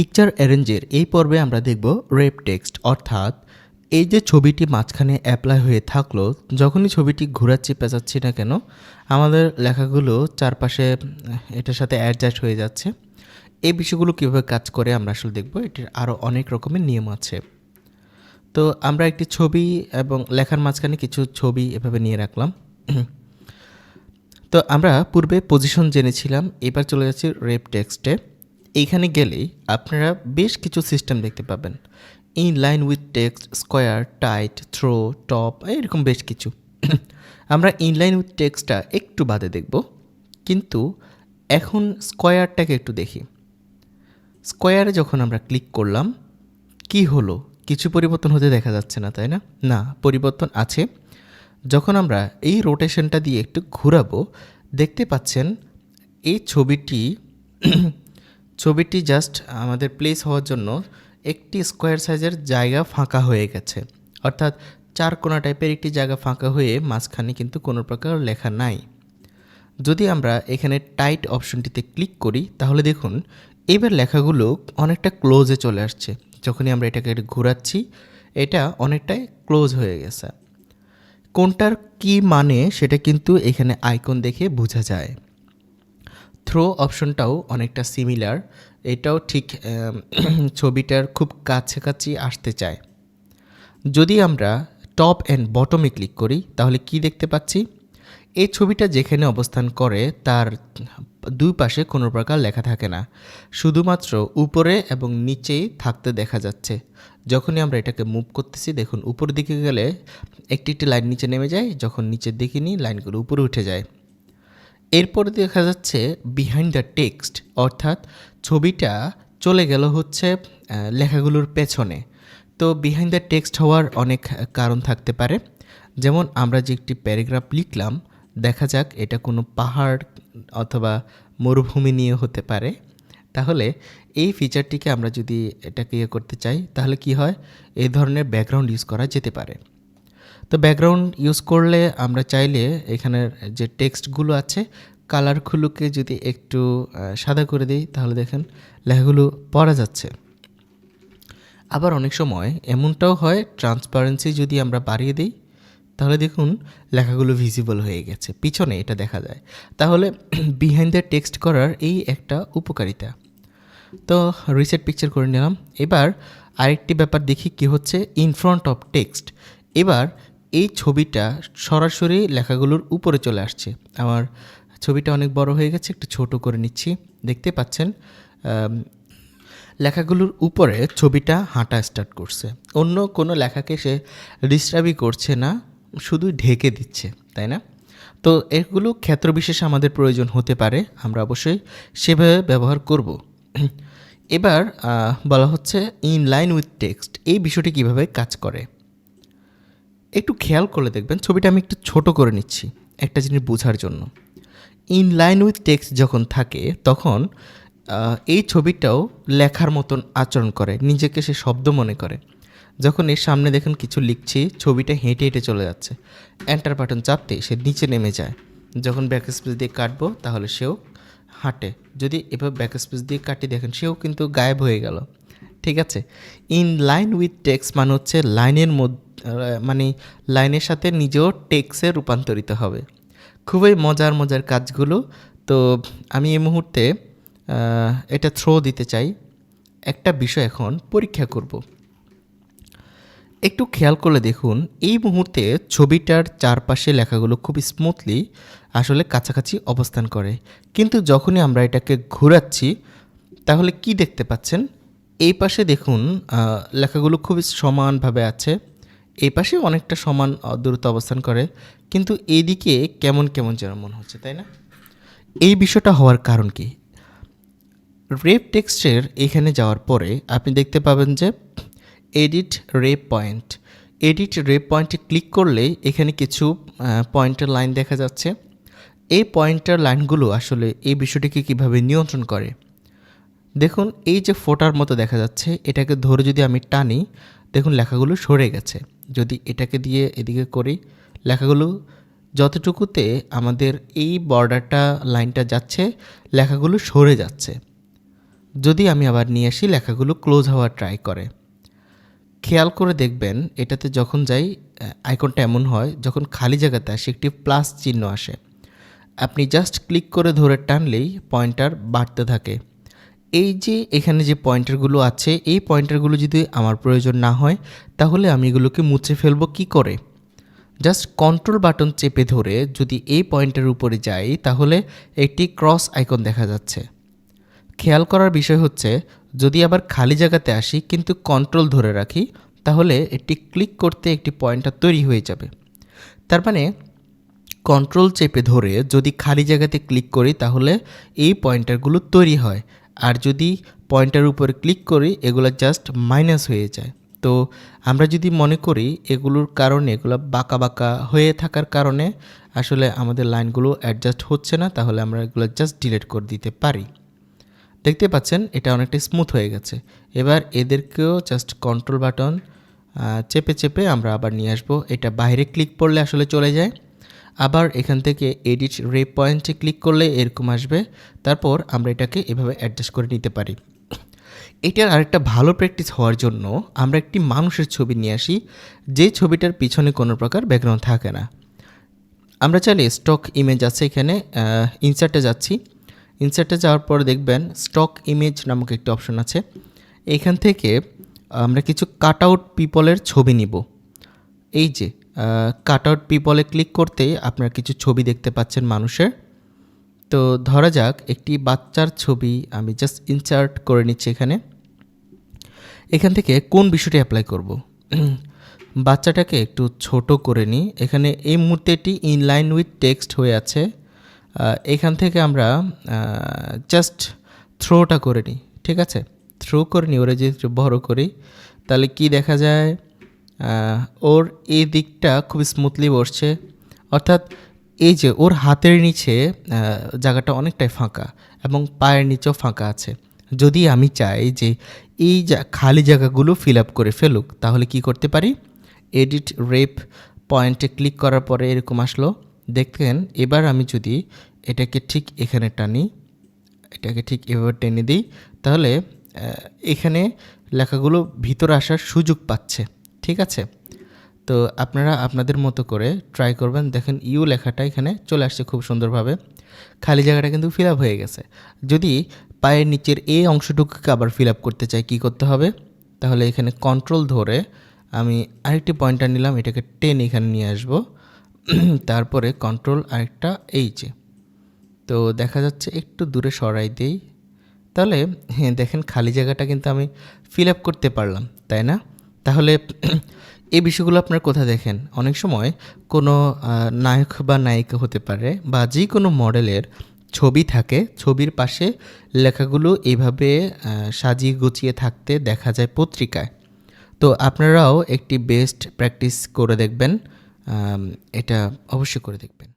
Picture অ্যারেঞ্জের এই পর্বে আমরা দেখব রেপ টেক্সট অর্থাৎ এই যে ছবিটি মাঝখানে অ্যাপ্লাই হয়ে থাকল, যখনই ছবিটি ঘোরাচ্ছি, পেঁচাচ্ছি না কেন, আমাদের লেখাগুলো চারপাশে, এটার সাথে অ্যাডজাস্ট হয়ে যাচ্ছে। এই বিষয়গুলো কীভাবে কাজ করে আমরা আসলে দেখব, এটির আরও অনেক রকমের নিয়ম আছে। তো আমরা একটি ছবি এবং লেখার মাঝখানে কিছু ছবি এভাবে নিয়ে রাখলাম। তো আমরা পূর্বে পজিশন জেনেছিলাম, এবার চলে যাচ্ছি রেপ টেক্সটে এইখানে গেলেই আপনারা বেশ কিছু সিস্টেম দেখতে পাবেন। In line with text square tight through top এরকম বেশ কিছু। আমরা ইনলাইন উইথ টেক্সটটা একটু বাদে দেখব, কিন্তু এখন স্কোয়ারটাকে একটু দেখি। স্কোয়ারে যখন আমরা ক্লিক করলাম, কি হলো? কিছু পরিবর্তন হতে দেখা যাচ্ছে না, তাই না? না, পরিবর্তন আছে। যখন আমরা এই রোটেশনটা দিয়ে একটু ঘোরাবো, দেখতে পাচ্ছেন এই ছবিটি ছবিটি জাস্ট আমাদের প্লেস হওয়ার জন্য একটি স্কোয়ার সাইজের জায়গা ফাঁকা হয়ে গেছে। অর্থাৎ চার কোনা টাইপের একটি জায়গা ফাঁকা হয়ে মাঝখানে কিন্তু কোনো প্রকার লেখা নাই। যদি আমরা এখানে টাইট অপশনটিতে ক্লিক করি, তাহলে দেখুন, এবার লেখাগুলো অনেকটা ক্লোজে চলে আসছে। যখনই আমরা এটাকে ঘোরাচ্ছি, এটা অনেকটাই ক্লোজ হয়ে গেছে। কোনটার কি মানে সেটা কিন্তু এখানে আইকন দেখে বোঝা যায়। থ্রো অপশনটাও অনেকটা সিমিলার এটাও ঠিক ছবিটার খুব কাছাকাছি আসতে চায়। যদি আমরা টপ অ্যান্ড বটমে ক্লিক করি, তাহলে কি দেখতে পাচ্ছি? এই ছবিটা যেখানে অবস্থান করে, তার দুই পাশে কোনো প্রকার লেখা থাকে না। শুধুমাত্র উপরে এবং নিচেই থাকতে দেখা যাচ্ছে। যখনই আমরা এটাকে মুভ করতেছি, দেখুন, উপর দিকে গেলে একটি একটি লাইন নিচে নেমে যায়। যখন নিচের দিকে নিই লাইনগুলো উপরে উঠে যায়। এরপরে দেখা যাচ্ছে বিহাইন্ড দ্য টেক্সট অর্থাৎ ছবিটা চলে গেল হচ্ছে লেখাগুলোর পেছনে। তো বিহাইন্ড দ্য টেক্সট হওয়ার অনেক কারণ থাকতে পারে। যেমন আমরা যে একটি প্যারাগ্রাফ লিখলাম, দেখা যাক এটা কোনো পাহাড় অথবা মরুভূমি নিয়ে হতে পারে। তাহলে এই ফিচারটিকে আমরা যদি এটাকে ইয়ে করতে চাই, তাহলে কি হয়? এই ধরনের ব্যাকগ্রাউন্ড ইউজ করা যেতে পারে। তো ব্যাকগ্রাউন্ড ইউজ করলে আমরা চাইলে এখানের যে টেক্সটগুলো আছে কালারগুলোকে যদি একটু সাদা করে দিই, তাহলে দেখেন লেখাগুলো পড়া যাচ্ছে। আবার অনেক সময় এমনটাও হয় ট্রান্সপারেন্সি যদি আমরা বাড়িয়ে দিই, তাহলে দেখুন লেখাগুলো ভিজিবল হয়ে গেছে, পিছনে এটা দেখা যায়। তাহলে বিহাইন্ড দ্য টেক্সট করার এই একটা উপকারিতা। তো রিসেট পিকচার করে নিলাম। এবার আরেকটি ব্যাপার দেখি কি হচ্ছে ইন ফ্রন্ট অফ টেক্সট এবার এই ছবিটা সরাসরি লেখাগুলোর উপরে চলে আসছে। আমার ছবিটা অনেক বড় হয়ে গেছে, একটু ছোট করে নিচ্ছি। দেখতে পাচ্ছেন লেখাগুলোর উপরে ছবিটা হাঁটা স্টার্ট করছে। অন্য কোনো লেখাকে সে ডিস্টার্বই করছে না, শুধু ঢেকে দিচ্ছে, তাই না? তো এগুলো ক্ষেত্র বিশেষে আমাদের প্রয়োজন হতে পারে, আমরা অবশ্যই সেভাবে ব্যবহার করব। এবার বলা হচ্ছে ইন লাইন উইথ টেক্সট এই বিষয়টি কীভাবে কাজ করে? একটু খেয়াল করলে দেখবেন ছবিটা আমি একটু ছোট করে নিচ্ছি একটা জিনিস বোঝার জন্য। ইন লাইন উইথ টেক্সট যখন থাকে, তখন এই ছবিটাও লেখার মতন আচরণ করে, নিজেকে সে শব্দ মনে করে। যখন এর সামনে দেখুন কিছু লিখছি, ছবিটা হেঁটে হেঁটে চলে যাচ্ছে। এন্টার বাটন চাপতে সে নিচে নেমে যায়। যখন ব্যাক স্পেস দিয়ে কাটবো, তাহলে সেও হাঁটে। যদি এভাবে ব্যাক স্পেস দিয়ে কাটি দেখেন, সেও কিন্তু গায়েব হয়ে গেল। ঠিক আছে? ইন লাইন উইথ টেক্স মানে হচ্ছে লাইনের মধ্যে মানে লাইনের সাথে নিজেও টেক্সে রূপান্তরিত হবে। খুবই মজার মজার কাজগুলো। তো আমি এই মুহূর্তে এটা থ্রো দিতে চাই। একটা বিষয় এখন পরীক্ষা করব। একটু খেয়াল করলে দেখুন, এই মুহূর্তে ছবিটার চারপাশে লেখাগুলো খুব স্মুথলি আসলে কাছাকাছি অবস্থান করে। কিন্তু যখনই আমরা এটাকে ঘোরাচ্ছি, তাহলে কি দেখতে পাচ্ছেন? এই পাশে দেখুন লেখাগুলো খুবই সমানভাবে আছে। এই পাশে অনেকটা সমান দূরত্ব অবস্থান করে, কিন্তু এইদিকে কেমন কেমন যেন মনে হচ্ছে, তাই না? এই বিষয়টা হওয়ার কারণ কি? রেপ টেক্সটের এখানে যাওয়ার পরে আপনি দেখতে পাবেন যে edit wrap point. Edit wrap পয়েন্টে ক্লিক করলে এখানে কিছু পয়েন্টের লাইন দেখা যাচ্ছে। এই পয়েন্টের লাইনগুলো আসলে এই বিষয়টিকে কীভাবে নিয়ন্ত্রণ করে? দেখুন, এই যে ফোটার মতো দেখা যাচ্ছে, এটাকে ধরে যদি আমি টানি, দেখুন লেখাগুলো সরে গেছে। যদি এটাকে দিয়ে এদিকে করি, লেখাগুলো যতটুকুতে আমাদের এই বর্ডারটা, লাইনটা যাচ্ছে, লেখাগুলো সরে যাচ্ছে। যদি আমি আবার নিয়ে আসি, লেখাগুলো ক্লোজ হওয়ার ট্রাই করে। খেয়াল করে দেখবেন, এটাতে যখন যাই আইকনটা এমন হয়, যখন খালি জায়গাতে আসে, একটি প্লাস চিহ্ন আসে। আপনি জাস্ট ক্লিক করে ধরে টানলেই পয়েন্টার বাড়তে থাকে। এই যে এখানে যে পয়েন্টারগুলো আছে, এই পয়েন্টারগুলো যদি আমার প্রয়োজন না হয়, তাহলে আমি এগুলোকে মুছে ফেলব কি করে? জাস্ট কন্ট্রোল বাটন চেপে ধরে যদি এই পয়েন্টের উপরে যাই, তাহলে একটি ক্রস আইকন দেখা যাচ্ছে। খেয়াল করার বিষয় হচ্ছে, যদি আবার খালি জায়গাতে আসি কিন্তু কন্ট্রোল ধরে রাখি, তাহলে এটি ক্লিক করতে একটি পয়েন্টার তৈরি হয়ে যাবে। তার মানে কন্ট্রোল চেপে ধরে যদি খালি জায়গাতে ক্লিক করি, তাহলে এই পয়েন্টারগুলো তৈরি হয়। আর যদি পয়েন্টার উপরে ক্লিক করি, এগুলো জাস্ট মাইনাস হয়ে যায়। তো আমরা যদি মনে করি, এগুলোর কারণে, এগুলো বাঁকা বাঁকা হয়ে থাকার কারণে আসলে আমাদের লাইনগুলো অ্যাডজাস্ট হচ্ছে না, তাহলে আমরা এগুলো জাস্ট ডিলিট করে দিতে পারি। দেখতে পাচ্ছেন, এটা অনেকটা স্মুথ হয়ে গেছে। এবার এদেরকেও জাস্ট কন্ট্রোল বাটন চেপে চেপে আমরা আবার নিয়ে আসব। এটা বাইরে ক্লিক করলে আসলে চলে যায়। আবার এখান থেকে এডিট রে পয়েন্টে ক্লিক করলে এরকম আসবে। তারপর আমরা এটাকে এভাবে অ্যাডজাস্ট করে নিতে পারি। এটার আরেকটা ভালো প্র্যাকটিস হওয়ার জন্য আমরা একটি মানুষের ছবি নিয়ে আসি, যে ছবিটার পিছনে কোনো প্রকার ব্যাকগ্রাউন্ড থাকে না। আমরা চাইলে স্টক ইমেজ আছে এখানে ইনসার্টে যাচ্ছি। ইনসার্টে যাওয়ার পর দেখবেন স্টক ইমেজ নামক একটি অপশন আছে। এখান থেকে আমরা কিছু কাট আউট পিপলের ছবি নিব। এই যে কাট আউট পিপলে ক্লিক করতেই আপনারা কিছু ছবি দেখতে পাচ্ছেন মানুষের। তো ধরা যাক, একটি বাচ্চার ছবি আমি জাস্ট ইনসার্ট করে নিচ্ছি এখানে। এখান থেকে কোন বিষয়টি অ্যাপ্লাই করব? বাচ্চাটাকে একটু ছোট করে নিই। এখানে এই মুহূর্তে এটি ইনলাইন উইথ টেক্সট হয়ে আছে। এখান থেকে আমরা জাস্ট থ্রোটা করে নিই, ঠিক আছে? থ্রো করে নিই, ওরা যদি বড় করি, তাহলে কি দেখা যায়? ওর এই দিকটা খুব স্মুথলি বসছে। অর্থাৎ এই যে ওর হাতের নিচে জায়গাটা অনেকটাই ফাঁকা এবং পায়ের নিচেও ফাঁকা আছে। যদি আমি চাই যে এই খালি জায়গাগুলো ফিল আপ করে ফেলুক, তাহলে কি করতে পারি? এডিট রেপ পয়েন্টে ক্লিক করার পরে এরকম আসলো। দেখতেন এবার আমি যদি এটাকে ঠিক এখানে টানি, এটাকে ঠিক এভাবে টেনে দিই, তাহলে এখানে লেখাগুলো ভিতরে আসার সুযোগ পাচ্ছে। ঠিক আছে? তো আপনারা আপনাদের মতো করে ট্রাই করবেন। দেখেন ইউ লেখাটা এখানে চলে আসছে খুব সুন্দরভাবে। খালি জায়গাটা কিন্তু ফিল হয়ে গেছে। যদি পায়ের নিচের এই অংশটুকুকে আবার ফিল করতে চাই, কী করতে হবে? তাহলে এখানে কন্ট্রোল ধরে আমি আরেকটি পয়েন্টার নিলাম, এটাকে টেন এখানে নিয়ে আসব। তারপরে কন্ট্রোল আরেকটা এই যে তো দেখা যাচ্ছে একটু দূরে সরাই দেই। তাহলে হ্যাঁ দেখেন খালি জায়গাটা কিন্তু আমি ফিল করতে পারলাম, তাই না? তাহলে এই বিষয়গুলো আপনার কোথায় দেখেন? অনেক সময় কোনো নায়ক বা নায়িকা হতে পারে বা যে কোনো মডেলের ছবি থাকে, ছবির পাশে লেখাগুলো এইভাবে সাজিয়ে গুছিয়ে থাকতে দেখা যায় পত্রিকায়। তো আপনারাও একটি বেস্ট প্র্যাকটিস করে দেখবেন এটা অবশ্যই করে দেখবেন।